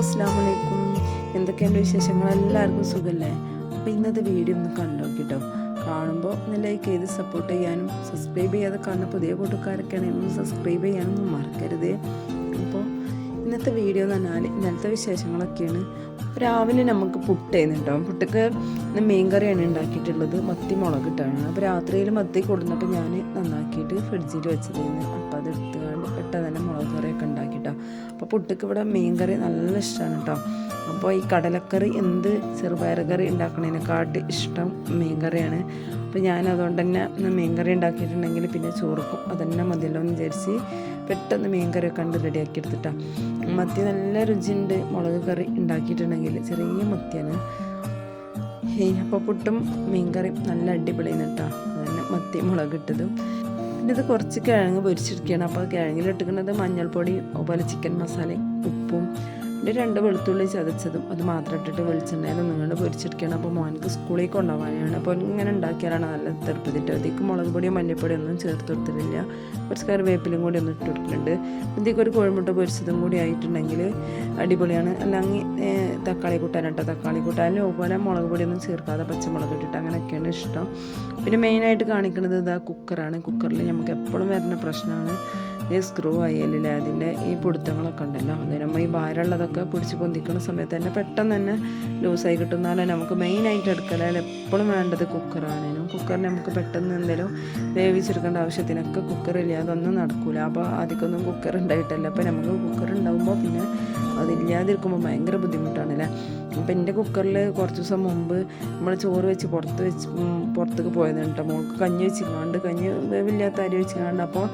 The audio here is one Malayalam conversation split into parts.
അസ്സാം വലൈക്കും വിശേഷങ്ങൾ? എല്ലാവർക്കും സുഖമല്ലേ അപ്പോൾ ഇന്നത്തെ വീഡിയോ ഒന്ന് കണ്ടു കേട്ടോ കാണുമ്പോൾ ഒന്ന് ലൈക്ക് ചെയ്ത് സപ്പോർട്ട് ചെയ്യാനും സബ്സ്ക്രൈബ് ചെയ്യാതെ കാണുന്ന പുതിയ കൂട്ടുകാരൊക്കെ ആണെങ്കിൽ സബ്സ്ക്രൈബ് ചെയ്യാനൊന്നും മറക്കരുത്. അപ്പോൾ ഇന്നത്തെ വീഡിയോ എന്ന് പറഞ്ഞാൽ ഇന്നലത്തെ വിശേഷങ്ങളൊക്കെയാണ്. രാവിലെ നമുക്ക് പുട്ട് ചെയ്യുന്നുണ്ടോ പുട്ടക്ക് മീൻ കറിയാണ് ഉണ്ടാക്കിയിട്ടുള്ളത്. മത്തി മുളകിട്ടാണ് അപ്പോൾ രാത്രിയിൽ മത്തി കൊടുന്നപ്പോൾ ഞാൻ നന്നാക്കിയിട്ട് ഫ്രിഡ്ജിൽ വെച്ചതായിരുന്നു. അപ്പോൾ അത് എടുത്തുകൊണ്ട് പെട്ടെന്ന് തന്നെ മുളക് കറിയൊക്കെ ഉണ്ടാക്കിട്ടോ അപ്പോൾ പുട്ടിക്ക് ഇവിടെ മീൻ കറി നല്ല ഇഷ്ടമാണ് കേട്ടോ. അപ്പോൾ ഈ കടലക്കറി എന്ത് ചെറുപയർ കറി ഉണ്ടാക്കണതിനെക്കാട്ടി ഇഷ്ടം മീൻ കറിയാണ്. അപ്പോൾ ഞാൻ അതുകൊണ്ട് തന്നെ മീൻ കറി ഉണ്ടാക്കിയിട്ടുണ്ടെങ്കിൽ പിന്നെ ചോറുക്കും. അതന്നെ മതിയല്ലോ എന്ന് വിചാരിച്ച് പെട്ടെന്ന് മീൻ കറിയൊക്കെ കണ്ട് റെഡിയാക്കി എടുത്തിട്ടാണ് മത്തി നല്ല രുചിയുണ്ട്. മുളക് കറി ഉണ്ടാക്കിയിട്ടുണ്ടെങ്കിൽ ചെറിയ മത്തിയാണ്. അപ്പോൾ പുട്ടും മീൻ കറിയും നല്ല അടിപൊളിയാണ് കേട്ടോ. അതന്നെ മത്തി മുളക് ഇട്ടതും. പിന്നെ ഇത് കുറച്ച് കിഴങ്ങ് പൊരിച്ചെടുക്കുകയാണ് അപ്പോൾ കിഴങ്ങിലിട്ടിരിക്കുന്നത് മഞ്ഞൾപ്പൊടി അതുപോലെ ചിക്കൻ മസാലയും ഉപ്പും പിന്നെ രണ്ട് വെളുത്തുള്ളി ചതച്ചതും അത് മാത്രം ഇട്ടിട്ട് വെളിച്ചെണ്ണയിൽ നിങ്ങൾ പൊരിച്ചെടുക്കണം അപ്പോൾ മോനക്ക് സ്കൂളിൽ കൊണ്ടുപോകാനാണ്. അപ്പോൾ ഇങ്ങനെ ഉണ്ടാക്കിയാലാണ് നല്ല തെറുപ്പത്തിട്ട് അതിലേക്ക് മുളക് പൊടിയോ മല്ലിപ്പൊടിയോ ഒന്നും ചേർത്ത് കൊടുത്തിട്ടില്ല. കുറച്ച് കറിവേപ്പിലും കൂടി ഒന്ന് ഇട്ട് കൊടുക്കുന്നുണ്ട് ഇതിലേക്ക് ഒരു കോഴിമുട്ട പൊരിച്ചതും കൂടി ആയിട്ടുണ്ടെങ്കിൽ അടിപൊളിയാണ്. അല്ലെങ്കിൽ തക്കാളി കൂട്ടാനിട്ടോ തക്കാളി കൂട്ടാനും അതുപോലെ മുളക് പൊടിയൊന്നും ചേർക്കാതെ പച്ചമുളക് ഇട്ടിട്ട് അങ്ങനെയൊക്കെയാണ് ഇഷ്ടം. പിന്നെ മെയിനായിട്ട് കാണിക്കുന്നത് ഇതാ കുക്കറാണ്. കുക്കറിൽ നമുക്ക് എപ്പോഴും വരുന്ന പ്രശ്നമാണ് ഈ സ്ക്രൂ അയ്യലില്ല അതിന്റെ ഈ പിടുത്തങ്ങളൊക്കെ ഉണ്ടല്ലോ. അതിന് നമ്മൾ ഈ ഭാരമുള്ളതൊക്കെ പിടിച്ച് പൊന്തിക്കുന്ന സമയത്ത് തന്നെ പെട്ടെന്ന് തന്നെ ലൂസായി കിട്ടുന്നാലും നമുക്ക് മെയിനായിട്ട് എടുക്കലാൽ എപ്പോഴും വേണ്ടത് കുക്കറാണേനും കുക്കറിന് നമുക്ക് പെട്ടെന്ന് എന്തെങ്കിലും വേവിച്ചെടുക്കേണ്ട ആവശ്യത്തിനൊക്കെ കുക്കറില്ല അതൊന്നും നടക്കില്ല അപ്പോൾ ആദ്യമൊന്നും കുക്കർ ഉണ്ടായിട്ടല്ല. അപ്പോൾ നമുക്ക് കുക്കർ ഉണ്ടാകുമ്പോൾ പിന്നെ അതില്ലാതിരിക്കുമ്പോൾ ഭയങ്കര ബുദ്ധിമുട്ടാണല്ലേ അപ്പോൾ എന്റെ കുക്കറിൽ കുറച്ച് ദിവസം മുമ്പ് നമ്മൾ ചോറ് വെച്ച് പുറത്ത് വെച്ച് പുറത്തേക്ക് പോയതാണ് കേട്ടോ. മോൾക്ക് കഞ്ഞി വെച്ചിങ്ങാണ്ട് കഞ്ഞി വേവില്ലാത്ത അരി വെച്ചിങ്ങാണ്ട്. അപ്പോൾ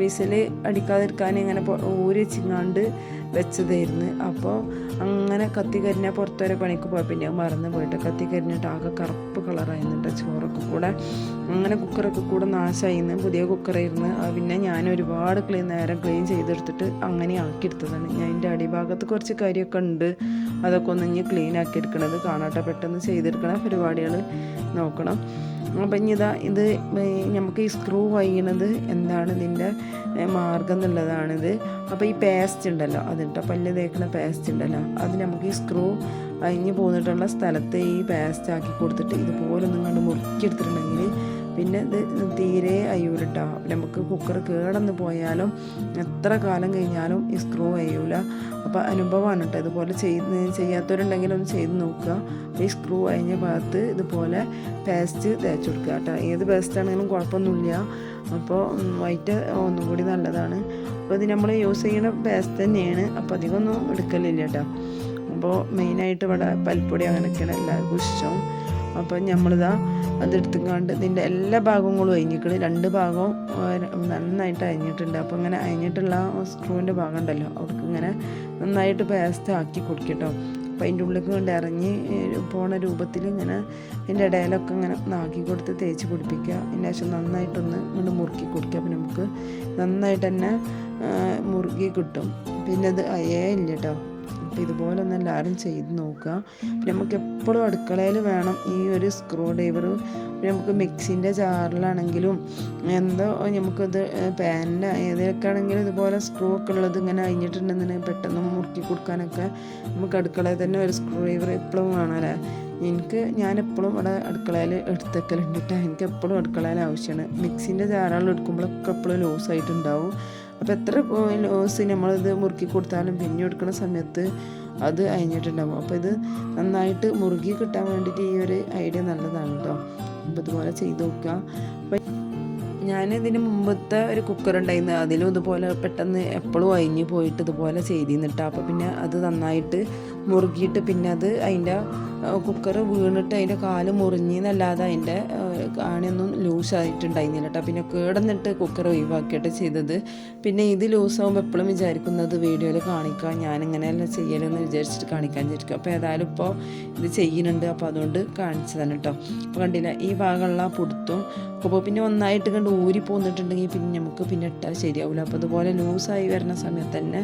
വിസിൽ അടിക്കാതിരിക്കാൻ ഇങ്ങനെ ഊരി വെച്ചിങ്ങാണ്ട് വെച്ചതായിരുന്നു. അപ്പോൾ അങ്ങനെ കത്തി കരിഞ്ഞ പുറത്ത് വരെ പണിക്ക് പോയ. പിന്നെ മറന്ന് പോയിട്ട് കത്തി കരിഞ്ഞിട്ട് ആകെ കറുപ്പ് കളറായിരുന്നുണ്ട് ചോറൊക്കെ കൂടെ. അങ്ങനെ കുക്കറൊക്കെ കൂടെ നാശമായിരുന്നു പുതിയ കുക്കറായിരുന്നു പിന്നെ ഞാൻ ഒരുപാട് ക്ലീൻ നേരം ക്ലീൻ ചെയ്തെടുത്തിട്ട് അങ്ങനെ ആക്കിയെടുത്തതാണ്. ഞാൻ എന്റെ അടിഭാഗത്ത് കുറച്ച് കാര്യമൊക്കെ ഉണ്ട്. അതൊക്കെ ഒന്ന് ഇനി ക്ലീൻ ആക്കി എടുക്കണത്. കാണാട്ടെ പെട്ടെന്ന് ചെയ്തെടുക്കണ പരിപാടികൾ നോക്കണം. അപ്പം ഇനി ഇതാ ഇത് നമുക്ക് ഈ സ്ക്രൂ വയ്യണത് എന്താണ് ഇതിന്റെ മാർഗം എന്നുള്ളതാണിത്. അപ്പോൾ ഈ പേസ്റ്റ് ഉണ്ടല്ലോ അതുണ്ടോ പല്ല് തേക്കുന്ന പേസ്റ്റ് ഉണ്ടല്ലോ അത് നമുക്ക് ഈ സ്ക്രൂ അഴിഞ്ഞ് പോന്നിട്ടുള്ള സ്ഥലത്ത് ഈ പേസ്റ്റ് ആക്കി കൊടുത്തിട്ട് ഇതുപോലെ നിങ്ങൾ മുറുക്കിയെടുത്തിട്ടുണ്ടെങ്കിൽ പിന്നെ ഇത് തീരെ അയ്യൂലട്ടോ. നമുക്ക് കുക്കർ കേടന്ന് പോയാലും എത്ര കാലം കഴിഞ്ഞാലും ഈ സ്ക്രൂ അയ്യൂല. അപ്പോൾ അനുഭവമാണ് കേട്ടോ ഇതുപോലെ ചെയ്ത് ചെയ്യാത്തവരുണ്ടെങ്കിൽ ഒന്ന് ചെയ്ത് നോക്കുക. ഈ സ്ക്രൂ അയഞ്ഞ ഭാഗത്ത് ഇതുപോലെ പേസ്റ്റ് തേച്ച് കൊടുക്കുക കേട്ടോ ഏത് പേസ്റ്റ് ആണെങ്കിലും കുഴപ്പമൊന്നുമില്ല. അപ്പോൾ വൈറ്റ് ഒന്നും കൂടി നല്ലതാണ്. അപ്പോൾ ഇത് നമ്മൾ യൂസ് ചെയ്യുന്ന പേസ്റ്റ് തന്നെയാണ്. അപ്പോൾ അധികമൊന്നും എടുക്കലില്ല കേട്ടോ അപ്പോൾ മെയിനായിട്ട് ഇവിടെ പൽപ്പൊടി അങ്ങനെയൊക്കെയാണ് എല്ലാവർക്കും ഇഷ്ടം. അപ്പോൾ നമ്മളിതാ അതെടുത്തുകൊണ്ട് ഇതിന്റെ എല്ലാ ഭാഗങ്ങളും അഴിഞ്ഞിക്കണം രണ്ട് ഭാഗവും നന്നായിട്ട് അഴിഞ്ഞിട്ടുണ്ട് അപ്പോൾ ഇങ്ങനെ അഴിഞ്ഞിട്ടുള്ള സ്ക്രൂവിന്റെ ഭാഗം ഉണ്ടല്ലോ അവർക്ക് ഇങ്ങനെ നന്നായിട്ട് പേസ്റ്റ് ആക്കി കൊടുക്കട്ടോ. അപ്പോൾ അതിന്റെ ഉള്ളിൽ കൊണ്ട് ഇറങ്ങി പോണ രൂപത്തിൽ ഇങ്ങനെ അതിന്റെ ഇടയിലൊക്കെ ഇങ്ങനെ നാക്കി കൊടുത്ത് തേച്ച് പിടിപ്പിക്കുക. അതിന്റെ ശേഷം നന്നായിട്ടൊന്ന് ഇങ്ങോട്ട് മുറുക്കി കൊടുക്കുക. അപ്പോൾ നമുക്ക് നന്നായിട്ട് തന്നെ മുറുകി കിട്ടും. പിന്നെ അത് അയേ ഇല്ല കേട്ടോ. അപ്പോൾ ഇതുപോലെ ഒന്ന് എല്ലാവരും ചെയ്ത് നോക്കുക. പിന്നെ നമുക്ക് എപ്പോഴും അടുക്കളയിൽ വേണം ഈ ഒരു സ്ക്രൂ ഡ്രൈവർ നമുക്ക് മിക്സിന്റെ ജാറിലാണെങ്കിലും എന്തോ നമുക്കത് പാനിന്റെ ഏതൊക്കെ ആണെങ്കിലും ഇതുപോലെ സ്ക്രൂ ഒക്കെ ഉള്ളത് ഇങ്ങനെ അഴിഞ്ഞിട്ടുണ്ടെന്നുണ്ടെങ്കിൽ പെട്ടെന്ന് മുറുക്കി കൊടുക്കാനൊക്കെ നമുക്ക് അടുക്കളയിൽ തന്നെ ഒരു സ്ക്രൂ ഡ്രൈവർ എപ്പോഴും വേണം അല്ലേ? എനിക്ക് ഞാൻ എപ്പോഴും ഇവിടെ അടുക്കളയിൽ എടുത്തേക്കലുണ്ട് കേട്ടോ എനിക്ക് എപ്പോഴും അടുക്കളയിൽ ആവശ്യമാണ്. മിക്സിന്റെ ജാറുകൾ എടുക്കുമ്പോഴൊക്കെ എപ്പോഴും ലൂസായിട്ടുണ്ടാവും അപ്പോൾ എത്ര ലോസ് നമ്മളിത് മുറുക്കി കൊടുത്താലും പിന്നെ എടുക്കുന്ന സമയത്ത് അത് അഴിഞ്ഞിട്ടുണ്ടാവും അപ്പോൾ ഇത് നന്നായിട്ട് മുറുകി കിട്ടാൻ വേണ്ടിയിട്ട് ഈ ഒരു ഐഡിയ നല്ലതാണ് കേട്ടോ അപ്പോൾ ഇതുപോലെ ചെയ്ത് നോക്കുക അപ്പം ഞാൻ ഇതിന് മുമ്പത്തെ ഒരു കുക്കർ ഉണ്ടായിരുന്നു. അതിലും ഇതുപോലെ പെട്ടെന്ന് എപ്പോഴും അയിഞ്ഞു പോയിട്ട് ഇതുപോലെ ചെയ്തിരുന്നിട്ട് അപ്പോൾ പിന്നെ അത് നന്നായിട്ട് മുറുകിയിട്ട് പിന്നെ അത് അതിന്റെ കുക്കർ വീണിട്ട് അതിന്റെ കാൽ മുറിഞ്ഞെന്നല്ലാതെ അതിന്റെ കാണിയൊന്നും ലൂസായിട്ടുണ്ടായിരുന്നില്ല കേട്ടോ പിന്നെ കേടന്നിട്ട് കുക്കർ ഒഴിവാക്കിയിട്ട് ചെയ്തത്. പിന്നെ ഇത് ലൂസാകുമ്പോൾ എപ്പോഴും വിചാരിക്കുന്നത് വീഡിയോയിൽ കാണിക്കാം ഞാനിങ്ങനെയല്ല ചെയ്യലെന്ന് വിചാരിച്ചിട്ട് കാണിക്കാൻ വിചാരിക്കും. അപ്പോൾ ഏതായാലും ഇപ്പോൾ ഇത് ചെയ്യുന്നുണ്ട്. അപ്പോൾ അതുകൊണ്ട് കാണിച്ചു തന്നെ കേട്ടോ അപ്പോൾ കണ്ടില്ല ഈ ഭാഗമുള്ള പുടുത്തും അപ്പോൾ പിന്നെ ഒന്നായിട്ട് കണ്ട് ഊരി പോന്നിട്ടുണ്ടെങ്കിൽ പിന്നെ നമുക്ക് പിന്നെ ഇട്ടാൽ ശരിയാവില്ല അപ്പോൾ അതുപോലെ ലൂസായി വരുന്ന സമയത്ത് തന്നെ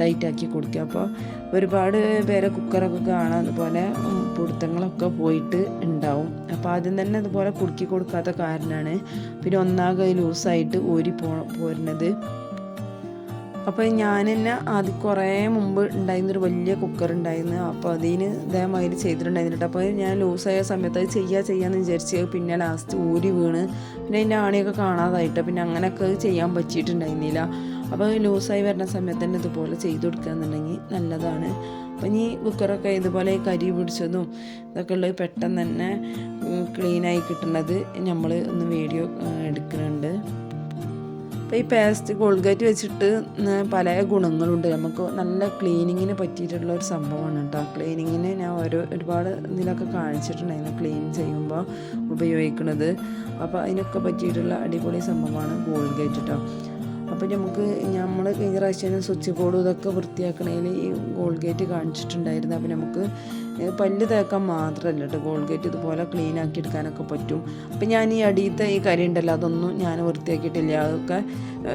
ടൈറ്റാക്കി കൊടുക്കുക. അപ്പോൾ ഒരുപാട് പേരെ കുക്കറൊക്കെ കാണാം അതുപോലെ പിടുത്തങ്ങളൊക്കെ പോയിട്ട് ഉണ്ടാവും. അപ്പോൾ ആദ്യം തന്നെ അതുപോലെ കുടുക്കി കൊടുക്കാത്ത കാരണമാണ് പിന്നെ ഒന്നാകെ ലൂസായിട്ട് ഊരി പോ പോരുന്നത്. അപ്പോൾ ഞാൻ തന്നെ അത് കുറേ മുമ്പ് ഉണ്ടായിരുന്നൊരു വലിയ കുക്കർ ഉണ്ടായിരുന്നു. അപ്പോൾ അതിന് ഇതേമാതിരി ചെയ്തിട്ടുണ്ടായിരുന്നു കേട്ടോ. അപ്പോൾ ഞാൻ ലൂസായ സമയത്ത് അത് ചെയ്യാ ചെയ്യാന്ന് വിചാരിച്ച് പിന്നെ ലാസ്റ്റ് ഊരി വീണ്. പിന്നെ അതിന്റെ ആണിയൊക്കെ കാണാതായിട്ട്. പിന്നെ അങ്ങനെയൊക്കെ ചെയ്യാൻ പറ്റിയിട്ടുണ്ടായിരുന്നില്ല. അപ്പോൾ ലൂസായി വരുന്ന സമയത്ത് തന്നെ ഇതുപോലെ ചെയ്ത് കൊടുക്കുകയെന്നുണ്ടെങ്കിൽ നല്ലതാണ്. അപ്പം ഇനി കുക്കറൊക്കെ ഇതുപോലെ കരി പിടിച്ചതും ഇതൊക്കെ ഉള്ളത് പെട്ടെന്ന് തന്നെ ക്ലീനായി കിട്ടുന്നത് നമ്മൾ ഒന്ന് വീഡിയോ എടുക്കുന്നുണ്ട് അപ്പോൾ ഈ പേസ്റ്റ് കോൾഗേറ്റ് വെച്ചിട്ട് പല ഗുണങ്ങളുണ്ട്. നമുക്ക് നല്ല ക്ലീനിങ്ങിന് പറ്റിയിട്ടുള്ള ഒരു സംഭവമാണ് കേട്ടോ ക്ലീനിങ്ങിന് ഞാൻ ഓരോ ഒരുപാട് ഇതിലൊക്കെ കാണിച്ചിട്ടുണ്ടായിരുന്നു ക്ലീൻ ചെയ്യുമ്പോൾ ഉപയോഗിക്കുന്നത് അപ്പോൾ അതിനൊക്കെ പറ്റിയിട്ടുള്ള അടിപൊളി സംഭവമാണ് കോൾഗേറ്റ് കേട്ടോ അപ്പോൾ നമുക്ക് നമ്മൾ കഴിഞ്ഞ പ്രാവശ്യം സ്വിച്ച് ബോർഡ് ഇതൊക്കെ വൃത്തിയാക്കണേൽ ഈ ഗോൾഗേറ്റ് കാണിച്ചിട്ടുണ്ടായിരുന്നു. അപ്പോൾ നമുക്ക് പല്ല് തേക്കാൻ മാത്രമല്ല കേട്ടോ ഗോൾഗേറ്റ് ഇതുപോലെ ക്ലീൻ ആക്കി എടുക്കാനൊക്കെ പറ്റും. അപ്പം ഞാൻ ഈ അടിയത്തെ ഈ കരി ഉണ്ടല്ലോ അതൊന്നും ഞാൻ വൃത്തിയാക്കിയിട്ടില്ല. അതൊക്കെ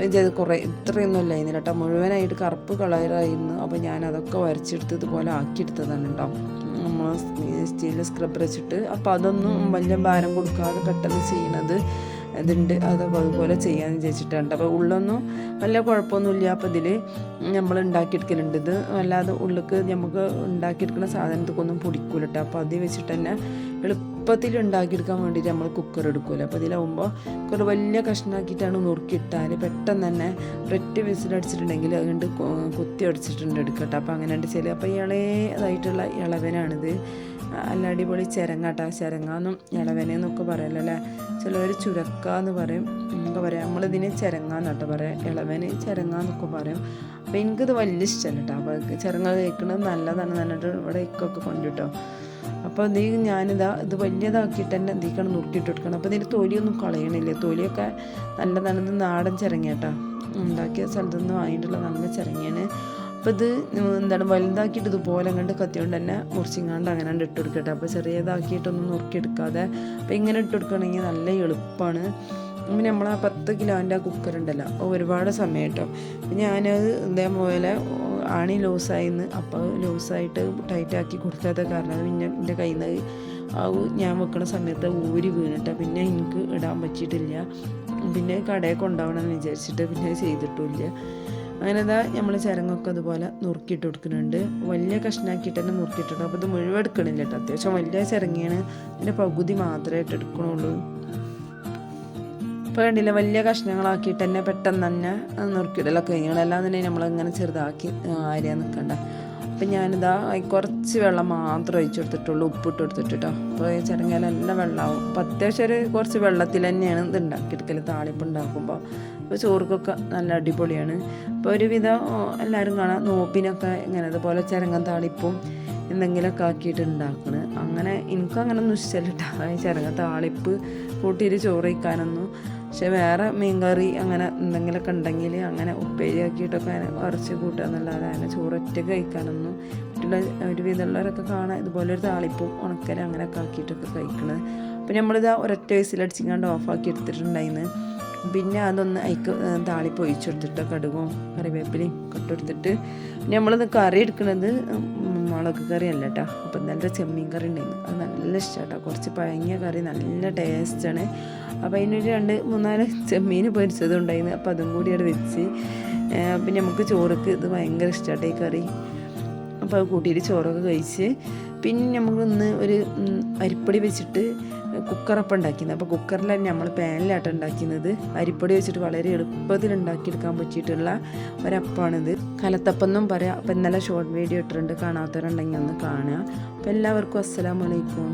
ഇത് കുറേ ഇത്രയൊന്നും അല്ലായിരുന്നു കേട്ടോ. മുഴുവനായിട്ട് കറുപ്പ് കളറായിരുന്നു അപ്പോൾ ഞാൻ അതൊക്കെ വരച്ചെടുത്ത് ഇതുപോലെ ആക്കിയെടുത്തതാണ് കേട്ടോ നമ്മൾ സ്റ്റീൽ സ്ക്രബ് വെച്ചിട്ട്. അപ്പോൾ അതൊന്നും വലിയ ഭാരം കൊടുക്കാതെ പെട്ടെന്ന് ചെയ്യണത് ഇതുണ്ട്. അത് അതുപോലെ ചെയ്യാമെന്ന് വിചാരിച്ചിട്ടുണ്ട് അപ്പോൾ ഉള്ളൊന്നും വല്ല കുഴപ്പമൊന്നുമില്ല. അപ്പോൾ ഇതിൽ നമ്മൾ ഉണ്ടാക്കിയെടുക്കലുണ്ട്. ഇത് അല്ലാതെ ഉള്ളിക്ക് നമുക്ക് ഉണ്ടാക്കിയെടുക്കുന്ന സാധനത്തൊക്കൊന്നും പൊടിക്കൂല കേട്ടോ അപ്പോൾ അത് വെച്ചിട്ട് തന്നെ എളുപ്പത്തിൽ ഉണ്ടാക്കിയെടുക്കാൻ വേണ്ടിയിട്ട് നമ്മൾ കുക്കർ എടുക്കുമല്ലോ അപ്പോൾ ഇതിലാവുമ്പോൾ കുറെ വലിയ കഷ്ണാക്കിയിട്ടാണ് നുറുക്കിയിട്ടാൽ പെട്ടെന്ന് തന്നെ ഒരൊറ്റ വിസിലടിച്ചിട്ടുണ്ടെങ്കിൽ അതുകൊണ്ട് കുത്തി അടിച്ചിട്ടുണ്ട് എടുക്കട്ടെ. അപ്പോൾ അങ്ങനെ ചില അപ്പോൾ ഇളയതായിട്ടുള്ള ഇളവനാണിത്. അല്ല അടിപൊളി ചിരങ്ങാട്ടാ. ചിരങ്ങാന്നും ഇളവനെന്നൊക്കെ പറയല്ലോ അല്ലേ? ചിലവർ ചുരക്ക എന്ന് പറയും. എന്നൊക്കെ പറയാം നമ്മളിതിന് ചിരങ്ങാന്ന് കേട്ടോ പറയാം. ഇളവന് ചിരങ്ങാന്നൊക്കെ പറയും. അപ്പോൾ എനിക്കിത് വലിയ ഇഷ്ടമല്ല കേട്ടോ അപ്പോൾ ചിരങ്ങ കഴിക്കുന്നത് നല്ലതാണ് എന്നിട്ട് ഇവിടെ ഇക്കൊക്കെ കൊണ്ടിട്ടോ. അപ്പോൾ ഇത് ഞാനിതാ ഇത് വലിയതാക്കിയിട്ട് തന്നെ എന്തൊക്കെയാണ് നുറുക്കിയിട്ട് കൊടുക്കണം അപ്പോൾ ഇതിന്റെ തൊലിയൊന്നും കളയണില്ല. തൊലിയൊക്കെ നല്ലതാണ് ഇത് നാടൻ ചിരങ്ങേട്ടാ ഉണ്ടാക്കിയ സ്ഥലത്തുനിന്ന് വാങ്ങിയിട്ടുള്ള നല്ല ചിരങ്ങയാണ്. അപ്പോൾ ഇത് എന്താണ് വലുതാക്കിയിട്ട് ഇതുപോലെ അങ്ങോട്ട് കത്തിയോണ്ട് തന്നെ മുറിച്ചിങ്ങാണ്ട് അങ്ങനെ ഇട്ട് കൊടുക്കട്ടെ. അപ്പോൾ ചെറിയതാക്കിയിട്ടൊന്നും നുറുക്കിയെടുക്കാതെ അപ്പോൾ ഇങ്ങനെ ഇട്ട് കൊടുക്കുകയാണെങ്കിൽ നല്ല എളുപ്പമാണ് പിന്നെ നമ്മൾ ആ പത്ത് കിലോന്റെ ആ കുക്കർ ഉണ്ടല്ലോ ഒരുപാട് സമയം കേട്ടോ അപ്പം ഞാനത് ഇതേപോലെ ആണി ലൂസായിന്ന് അപ്പോൾ ലൂസായിട്ട് ടൈറ്റാക്കി കൊടുക്കാത്ത കാരണം പിന്നെ എന്റെ കയ്യിൽ നിന്ന് ആ ഞാൻ വെക്കുന്ന സമയത്ത് ഊരി വീണിട്ട. പിന്നെ എനിക്ക് ഇടാൻ പറ്റിയിട്ടില്ല. പിന്നെ കടയിൽ കൊണ്ടുപോകണമെന്ന് വിചാരിച്ചിട്ട് പിന്നെ ചെയ്തിട്ടില്ല അങ്ങനെ ഇതാ നമ്മൾ ചിരങ്ങൊക്കെ അതുപോലെ നുറുക്കിയിട്ട് കൊടുക്കുന്നുണ്ട്. വലിയ കഷ്ണാക്കിയിട്ട് തന്നെ നുറുക്കിയിട്ടുണ്ട്. അപ്പോൾ ഇത് മുഴുവൻ എടുക്കണില്ല കേട്ടോ അത്യാവശ്യം വലിയ ചിരങ്ങിയാണ് അതിന്റെ പകുതി മാത്രമായിട്ട് എടുക്കണുള്ളൂ. ഇപ്പോൾ കണ്ടില്ല വലിയ കഷ്ണങ്ങളാക്കിയിട്ട് തന്നെ പെട്ടെന്ന് തന്നെ നുറുക്കിയിടലൊക്കെ കഴിഞ്ഞാൽ തന്നെ നമ്മളിങ്ങനെ ചെറുതാക്കി ആരെയാ നിൽക്കണ്ട അപ്പം ഞാനിതാ കുറച്ച് വെള്ളം മാത്രം ഒഴിച്ചു കൊടുത്തിട്ടുള്ളൂ. ഉപ്പിട്ട് കൊടുത്തിട്ട് കേട്ടോ അപ്പോൾ ചിരങ്ങയിലെല്ലാം വെള്ളമാവും അപ്പോൾ അത്യാവശ്യം ഒരു കുറച്ച് വെള്ളത്തിൽ തന്നെയാണ് ഇത് ഉണ്ടാക്കിയെടുക്കൽ താളിപ്പ് ഉണ്ടാക്കുമ്പോൾ അപ്പോൾ ചോറുക്കൊക്കെ നല്ല അടിപൊളിയാണ്. അപ്പോൾ ഒരുവിധം എല്ലാവരും കാണാം. നോപ്പിനൊക്കെ ഇങ്ങനെ അതുപോലെ ചിരങ്ങൻ താളിപ്പും എന്തെങ്കിലുമൊക്കെ ആക്കിയിട്ട് ഉണ്ടാക്കണ് അങ്ങനെ എനിക്കും അങ്ങനെ ഒന്നും ഇഷ്ടമല്ല കേട്ടോ ചിരങ്ങ താളിപ്പ് കൂട്ടിയിട്ട് ചോറ് വയ്ക്കാനൊന്നും പക്ഷെ വേറെ മീൻകറി അങ്ങനെ എന്തെങ്കിലുമൊക്കെ ഉണ്ടെങ്കിൽ അങ്ങനെ ഉപ്പേരി ആക്കിയിട്ടൊക്കെ കുറച്ച് കൂട്ടുക എന്നല്ലാതെ അങ്ങനെ ചോറ് ഒറ്റയ്ക്ക് കഴിക്കാനൊന്നും മറ്റുള്ള ഒരു വിധമുള്ളവരൊക്കെ കാണാൻ ഇതുപോലെ ഒരു താളിപ്പും ഉണക്കലും അങ്ങനെയൊക്കെ ആക്കിയിട്ടൊക്കെ കഴിക്കണത് അപ്പം നമ്മളിത് ഒരൊറ്റ വയസ്സിലടിച്ചിങ്ങാണ്ട് ഓഫാക്കി എടുത്തിട്ടുണ്ടായിന്ന്. പിന്നെ അതൊന്ന് അയക്ക് താളിപ്പ് ഒഴിച്ചെടുത്തിട്ട് കടുകും കറിവേപ്പിലയും കട്ടെടുത്തിട്ട് നമ്മളിത് കറി എടുക്കുന്നത് മുളക് കറി അല്ല കേട്ടോ അപ്പം നല്ല ചെമ്മീൻ കറി ഉണ്ടായിരുന്നു. അത് നല്ല ഇഷ്ടമാണ് കുറച്ച് പഴങ്ങിയ കറി നല്ല ടേസ്റ്റാണ് അപ്പോൾ അതിനൊരു രണ്ട് മൂന്നാൽ ചെമ്മീൻ പൊരിച്ചതും ഉണ്ടായിരുന്നു. അപ്പോൾ അതും കൂടി അവിടെ വെച്ച് പിന്നെ നമുക്ക് ചോറൊക്കെ ഇത് ഭയങ്കര ഇഷ്ടമാട്ടോ ഈ കറി. അപ്പോൾ അത് കൂട്ടിയിട്ട് ചോറൊക്കെ കഴിച്ച് പിന്നെ നമുക്ക് ഇന്ന് ഒരു അരിപ്പൊടി വെച്ചിട്ട് കുക്കറപ്പം ഉണ്ടാക്കിയത് അപ്പോൾ കുക്കറിൽ കുക്കറിലാണ് നമ്മൾ പാനിലാട്ടം ഉണ്ടാക്കുന്നത്. അരിപ്പൊടി വെച്ചിട്ട് വളരെ എളുപ്പത്തിൽ ഉണ്ടാക്കിയെടുക്കാൻ പറ്റിയിട്ടുള്ള ഒരപ്പമാണിത് കലത്തപ്പം എന്നും പറയാം അപ്പം ഇന്നലെ ഷോർട്ട് വീഡിയോ ഇട്ടിട്ടുണ്ട്. കാണാത്തവരുണ്ടെങ്കിൽ ഒന്ന് കാണുക. അപ്പോൾ എല്ലാവർക്കും അസ്സലാമലൈക്കും